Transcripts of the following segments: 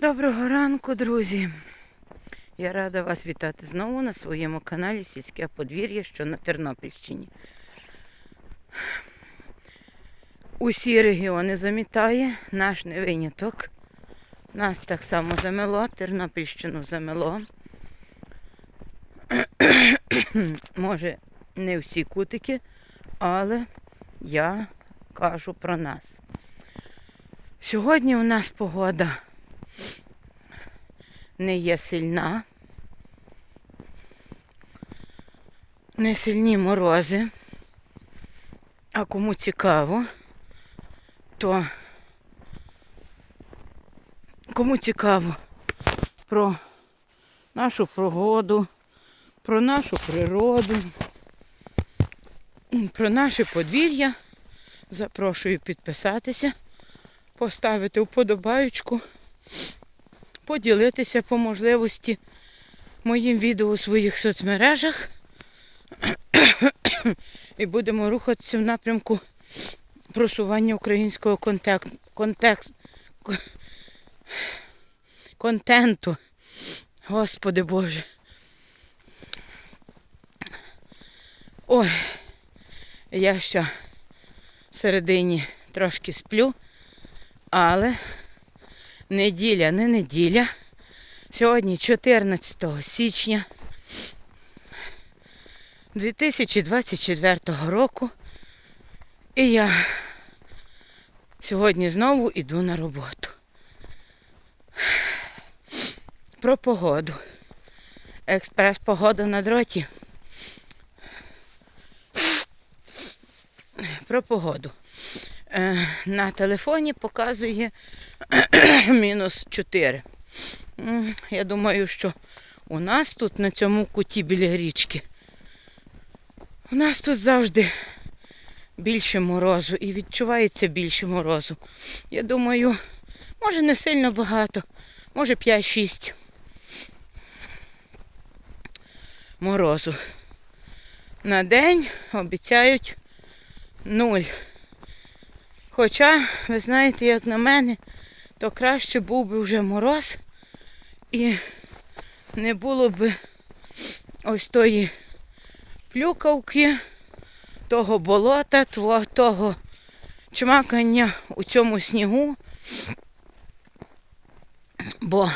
Доброго ранку, друзі! Я рада вас вітати знову на своєму каналі Сільське подвір'я, що на Тернопільщині. Усі регіони замітає, наш не виняток. Нас так само замело, Тернопільщину замело. Може, не всі кутики, але я кажу про нас. Сьогодні у нас погода не є сильна. Не сильні морози. А кому цікаво, то кому цікаво про нашу погоду, про нашу природу, про наше подвір'я, запрошую підписатися, поставити вподобаючку поділитися по можливості моїм відео у своїх соцмережах. І будемо рухатися в напрямку просування українського контек... контекст... контенту. Господи Боже. Ой, я ще всередині трошки сплю, але неділя, не неділя. Сьогодні 14 січня 2024 року. І я сьогодні знову йду на роботу. Про погоду. Експрес-погода на дроті. Про погоду. Е, на телефоні показує мінус 4. Я думаю, що у нас тут на цьому куті біля річки. У нас тут завжди більше морозу і відчувається більше морозу. Я думаю, може не сильно багато, може 5-6 морозу. На день обіцяють нуль. Хоча, ви знаєте, як на мене, то краще був би вже мороз і не було б ось тої плюкавки, того болота, того, того чмакання у цьому снігу. Бо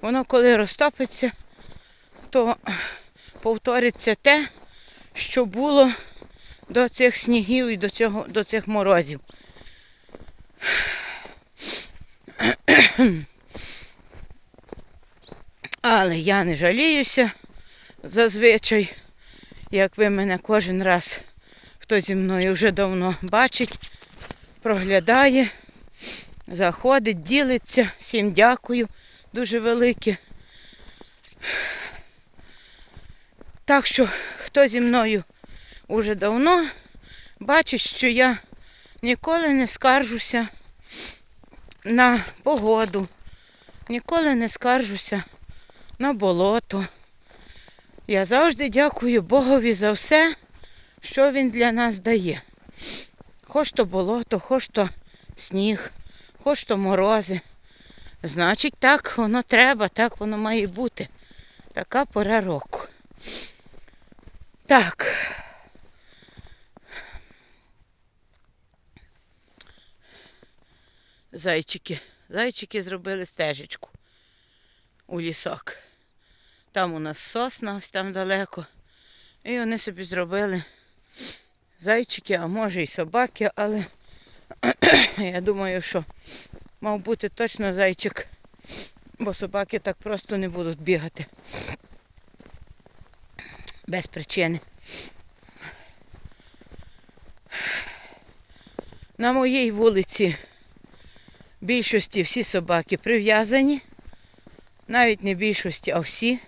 воно коли розтопиться, то повториться те, що було до цих снігів і до, цього, до цих морозів. Але я не жаліюся зазвичай, як ви мене кожен раз, хто зі мною вже давно бачить, проглядає, заходить, ділиться. Всім дякую дуже велике. Так що, хто зі мною уже давно бачить, що я ніколи не скаржуся на погоду, ніколи не скаржуся на болото. Я завжди дякую Богові за все, що він для нас дає. Хоч то болото, хоч то сніг, хоч то морози. Значить, так воно треба, так воно має бути. Така пора року. Так. Зайчики. Зайчики зробили стежечку у лісок. Там у нас сосна, ось там далеко. І вони собі зробили зайчики, а може і собаки, але я думаю, що мав бути точно зайчик, бо собаки так просто не будуть бігати. Без причини. На моїй вулиці більшості всі собаки прив'язані. Навіть не більшості, а всі.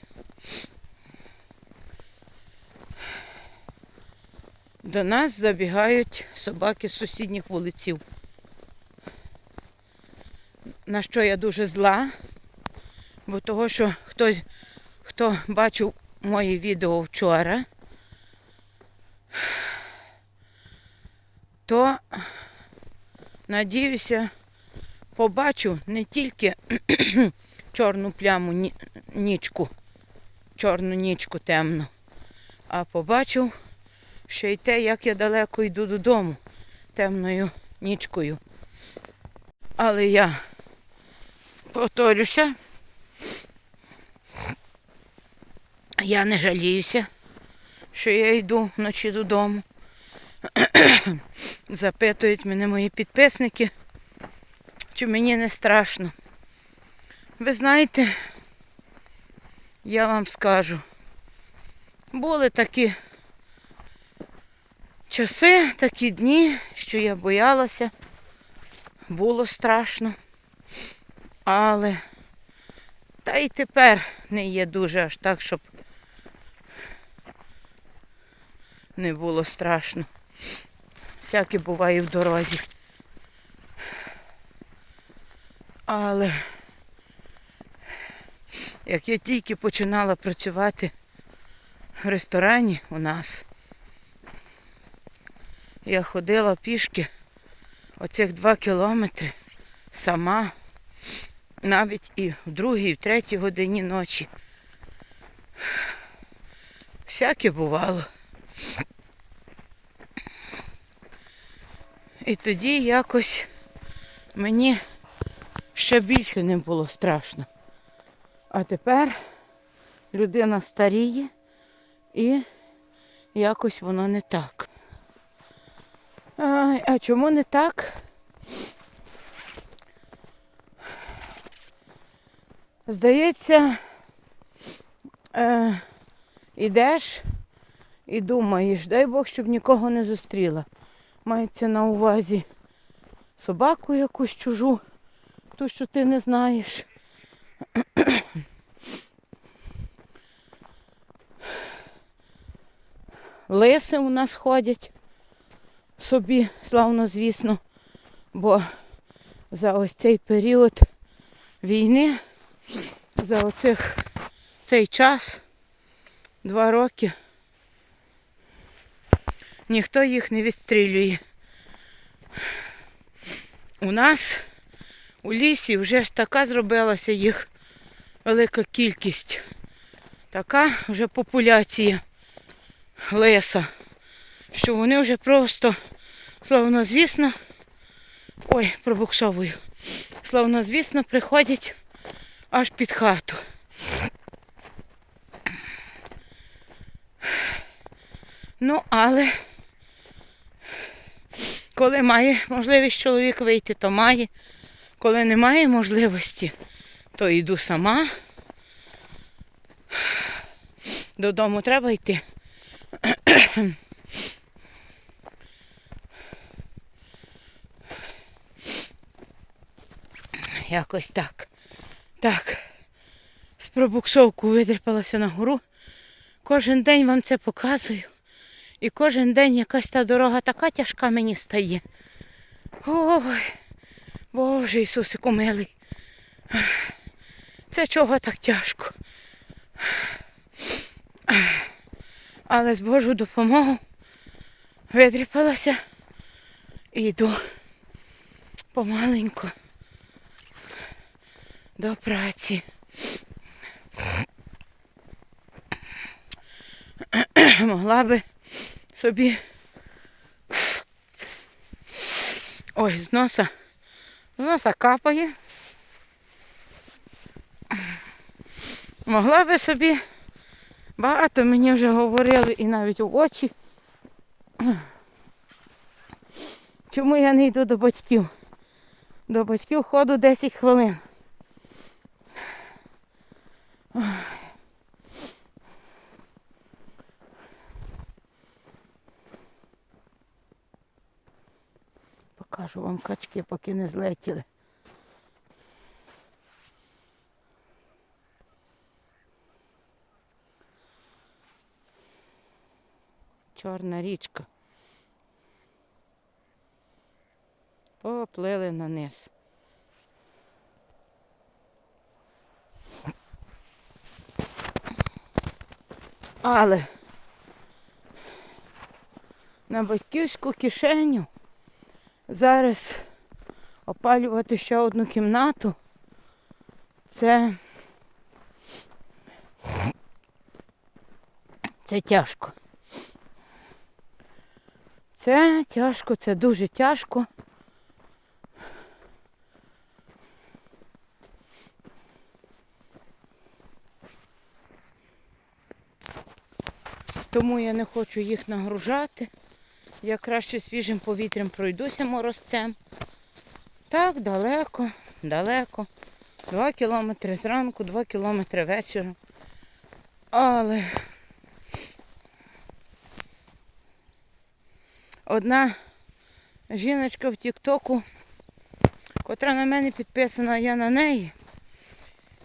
До нас забігають собаки з сусідніх вулиців. На що я дуже зла, бо того, що хто, хто бачив моє відео вчора, то Надіюся, побачу не тільки чорну пляму, нічку, чорну нічку темну, а побачив ще й те, як я далеко йду додому темною нічкою. Але я повторюся, я не жаліюся, що я йду вночі додому. Запитують мене мої підписники, чи мені не страшно. Ви знаєте, я вам скажу, були такі часи, такі дні, що я боялася, було страшно, але та й тепер не є дуже аж так, щоб не було страшно. Всяке буває в дорозі. Але як я тільки починала працювати в ресторані у нас, я ходила пішки оцих два кілометри сама, навіть і в другій, і в третій годині ночі. Всяке бувало. І тоді якось мені ще більше не було страшно. А тепер людина старіє і якось воно не так. Ай, а чому не так? Здається, е, ідеш і думаєш, дай Бог, щоб нікого не зустріла. Мається на увазі собаку якусь чужу, ту, що ти не знаєш. Лиси у нас ходять собі, славно, звісно, бо за ось цей період війни, за оцих цей час, два роки, ніхто їх не відстрілює. У нас у лісі вже ж така зробилася їх велика кількість. Така вже популяція леса, що вони вже просто, славнозвісно, ой, пробуксовую, славнозвісно приходять аж під хату. Ну, але коли має можливість чоловік вийти, то має. Коли немає можливості, то йду сама. Додому треба йти. Якось так. Так. З пробуксовку видріпалася на гору. Кожен день вам це показую. І кожен день якась та дорога така тяжка мені стає. Ой, Боже Ісусику милий. Це чого так тяжко? Але з Божою допомогою видріпалася і йду помаленьку до праці. Могла би собі ой, з носа, з носа капає. Могла би собі багато мені вже говорили і навіть у очі. Чому я не йду до батьків? До батьків ходу 10 хвилин. Покажу вам качки, поки не злетіли. Чорна річка. Поплили на низ. Але на батьківську кишеню зараз опалювати ще одну кімнату. Це. Це тяжко. Це тяжко, це дуже тяжко. Тому я не хочу їх нагружати. Я краще свіжим повітрям пройдуся морозцем. Так, далеко, далеко. Два кілометри зранку, два кілометри вечором. Але одна жіночка в Тіктоку, котра на мене підписана, я на неї.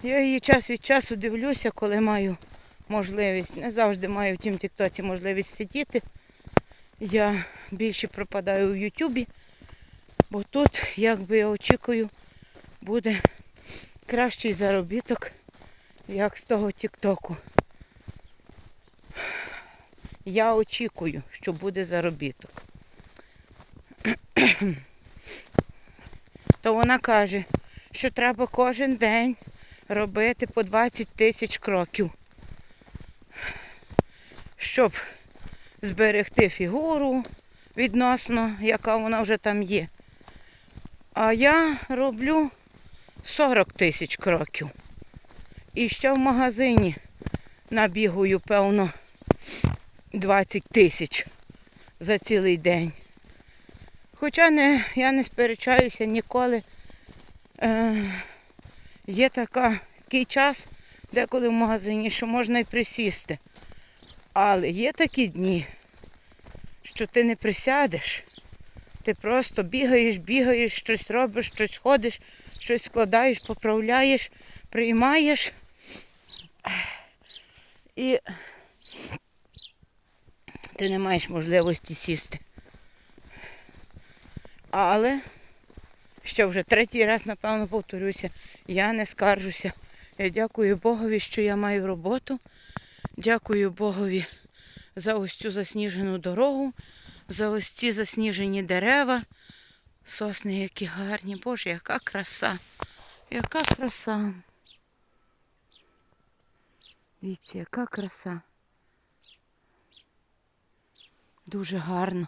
Я її час від часу дивлюся, коли маю можливість. Не завжди маю в тім Тіктоці можливість сидіти. Я більше пропадаю в Ютубі, бо тут, як би я очікую, буде кращий заробіток, як з того Тіктоку. Я очікую, що буде заробіток. То вона каже, що треба кожен день робити по 20 тисяч кроків, щоб зберегти фігуру відносно, яка вона вже там є. А я роблю 40 тисяч кроків. І ще в магазині набігаю, певно, 20 тисяч за цілий день. Хоча не, я не сперечаюся ніколи. Е, є така, такий час, деколи в магазині, що можна і присісти. Але є такі дні, що ти не присядеш. Ти просто бігаєш, бігаєш, щось робиш, щось ходиш, щось складаєш, поправляєш, приймаєш. І ти не маєш можливості сісти. Але, ще вже третій раз, напевно, повторюся, я не скаржуся. Я дякую Богові, що я маю роботу. Дякую Богові за ось цю засніжену дорогу, за ось ці засніжені дерева. Сосни які гарні. Боже, яка краса. Яка краса. Дивіться, яка краса. Дуже гарно.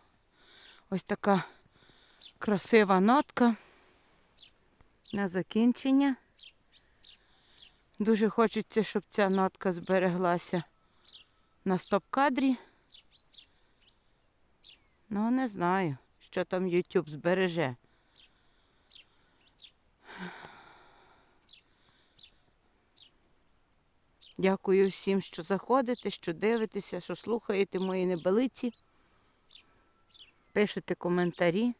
Ось така красива нотка на закінчення. Дуже хочеться, щоб ця нотка збереглася на стоп-кадрі. Ну, не знаю, що там YouTube збереже. Дякую всім, що заходите, що дивитеся, що слухаєте мої небелиці. Пишете коментарі.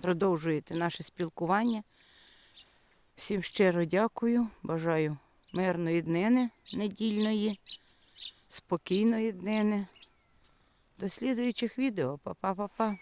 Продовжуєте наше спілкування. Всім щиро дякую. Бажаю мирної днини недільної, спокійної днини. До слідуючих відео. Па-па-па-па.